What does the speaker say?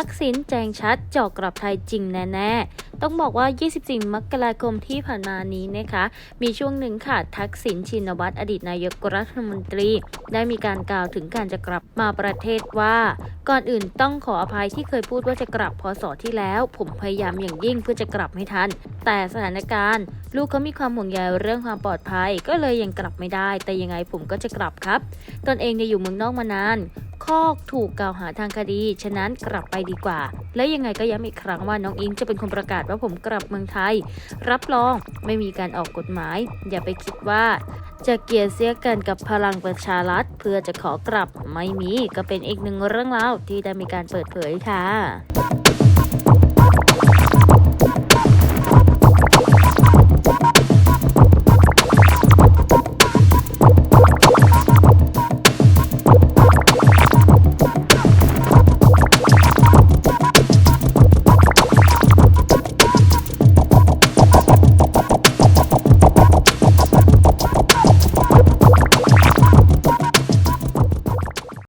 ทักษิณแจงชัดเจาะกลับไทยจริงแน่ๆ ต้องบอกว่า 24 มกราคมที่ผ่านมานี้นะคะ มีช่วงหนึ่งค่ะ ทักษิณชินวัตรอดีตนายกรัฐมนตรี ได้มีการกล่าวถึงการจะกลับมาประเทศว่า ก่อนอื่นต้องขออภัยที่เคยพูดว่าจะกลับพศที่แล้ว ผมพยายามอย่างยิ่งเพื่อจะกลับให้ทัน แต่สถานการณ์ ลูกเขามีความห่วงใยเรื่องความปลอดภัย ก็เลยยังกลับไม่ได้ แต่ยังไงผมก็จะกลับครับ ตนเองเนี่ยอยู่เมืองนอกมานาน ข้อถูกกล่าวหาทางคดี ฉะนั้นกลับไปดีกว่า และยังไงก็ย้ำอีกครั้งว่าน้องอิงจะเป็นคนประกาศว่าผมกลับเมืองไทย รับรองไม่มีการออกกฎหมาย อย่าไปคิดว่าจะเกลียดเสียกันกับพลังประชารัฐเพื่อจะขอกลับไม่มีก็เป็นอีกหนึ่งเรื่องราวที่ได้มีการเปิดเผยค่ะ